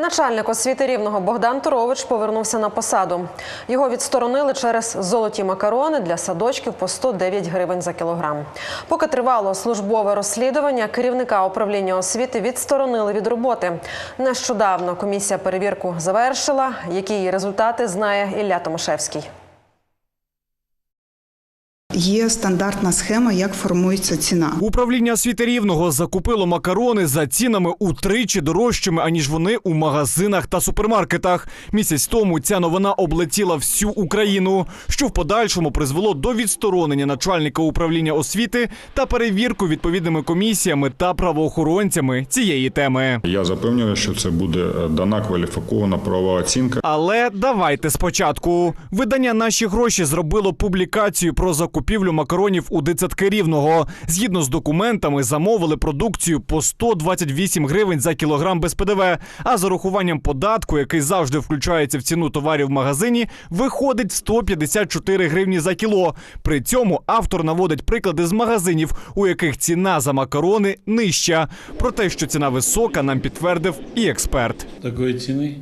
Начальник освіти рівного Богдан Турович повернувся на посаду. Його відсторонили через золоті макарони для садочків по 109 гривень за кілограм. Поки тривало службове розслідування, керівника управління освіти відсторонили від роботи. Нещодавно комісія перевірку завершила. Які її результати знає Ілля Томашевський. Є стандартна схема, як формується ціна. Управління освіти рівного закупило макарони за цінами утричі дорожчими, аніж вони у магазинах та супермаркетах. Місяць тому ця новина облетіла всю Україну, що в подальшому призвело до відсторонення начальника управління освіти та перевірку відповідними комісіями та правоохоронцями цієї теми. Я запевнений, що це буде е, дана кваліфікована правова оцінка. Але давайте спочатку. Видання наші гроші зробило публікацію про закупівлю макаронів у дитсадки рівного. Згідно з документами, замовили продукцію по 128 гривень за кілограм без ПДВ. А з урахуванням податку, який завжди включається в ціну товарів в магазині, виходить 154 гривні за кіло. При цьому автор наводить приклади з магазинів, у яких ціна за макарони нижча. Про те, що ціна висока, нам підтвердив і експерт. Такої ціни.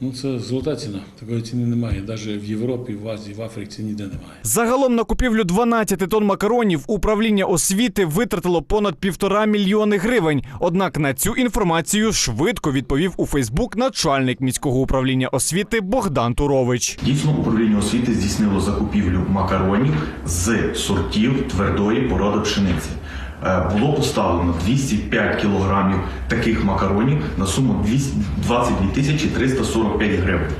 Ну, це золота ціна. Такої ціни немає. Навіть в Європі, в Азії, в Африці ніде немає. Загалом на купівлю 12 тонн макаронів управління освіти витратило понад півтора мільйони гривень. Однак на цю інформацію швидко відповів у Фейсбук начальник міського управління освіти Богдан Турович. Дійсно, управління освіти здійснило закупівлю макаронів з сортів твердої породи пшениці. Е, Було поставлено 205 кілограмів таких макаронів на суму 200 22 тисячі 345 гривень.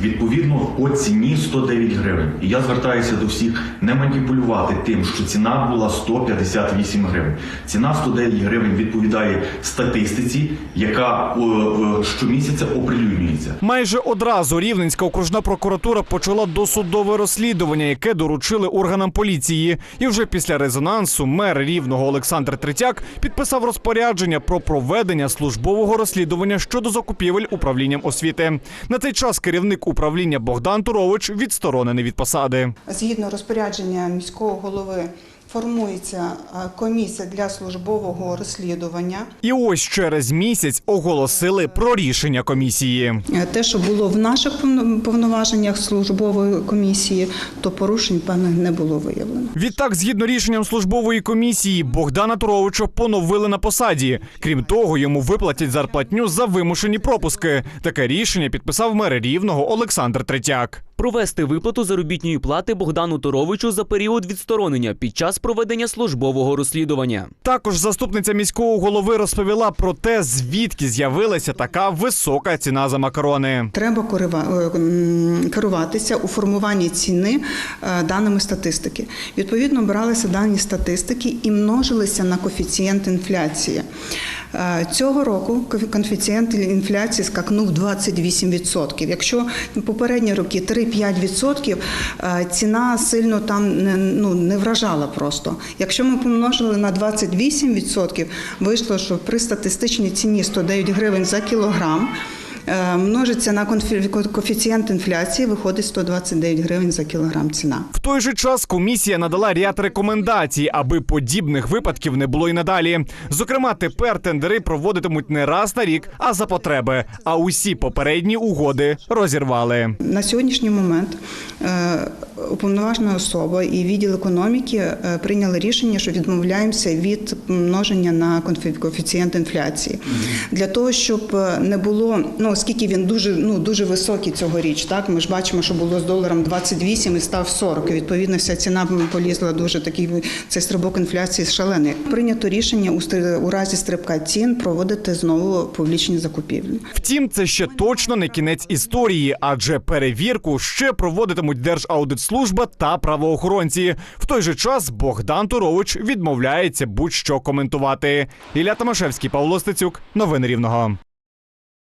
Відповідно, по ціні 109 гривень. І я звертаюся до всіх не маніпулювати тим, що ціна була 158 гривень. Ціна 109 гривень відповідає статистиці, яка е, щомісяця оприлюднюється. Майже одразу Рівненська окружна прокуратура почала досудове розслідування, яке доручили органам поліції. І вже після резонансу мер рівного Олександр Третяк підписав розпорядження про проведення службового розслідування щодо закупівель управлінням освіти. На цей час керівник управління Богдан Турович відсторонений від посади. Згідно розпорядження міського голови формується е, комісія для службового розслідування. І ось через місяць оголосили про рішення комісії. Е, Те, що було в наших повно- повноваженнях службової комісії, то порушень певних не було виявлено. Відтак, згідно рішенням службової комісії, Богдана Туровича поновили на посаді. Крім того, йому виплатять зарплатню за вимушені пропуски. Таке рішення підписав мер рівного Олександр Третяк. Провести виплату заробітної плати Богдану Торовичу за період відсторонення під час проведення службового розслідування. Також заступниця міського голови розповіла про те, звідки з'явилася така висока ціна за макарони. Треба е, керуватися у формуванні ціни е, даними статистики. Відповідно, бралися дані статистики і множилися на коефіцієнт інфляції. Е, Цього року коефі- коефіцієнт інфляції скакнув 28%. Якщо попередні роки 3-5%, е, ціна сильно там не, ну, не вражала просто. Якщо ми помножили на 28%, вийшло, що при статистичній ціні 109 гривень за кілограм. Е, Множиться на коефіцієнт інфляції, виходить 129 гривень за кілограм ціна. В той же час комісія надала ряд рекомендацій, аби подібних випадків не було й надалі. Зокрема, тепер тендери проводитимуть не раз на рік, а за потреби. А усі попередні угоди розірвали. На сьогоднішній момент е, уповноважена особа і відділ економіки е, прийняли рішення, що відмовляємося від множення на коефіцієнт інфляції. Для того, щоб е, не було, ну оскільки він дуже, ну, дуже високий цьогоріч, так, ми ж бачимо, що було з доларом 28 і став 40. І відповідно вся ціна полізла дуже такий, цей стрибок інфляції шалений. Прийнято рішення у, стри- у разі стрибка цін проводити знову публічні закупівлі. Втім, це ще точно не кінець історії, адже перевірку ще проводитимуть Держаудитслужба та правоохоронці. В той же час Богдан Турович відмовляється будь-що коментувати. Ілля Томашевський, Павло Стецюк, новини Рівного.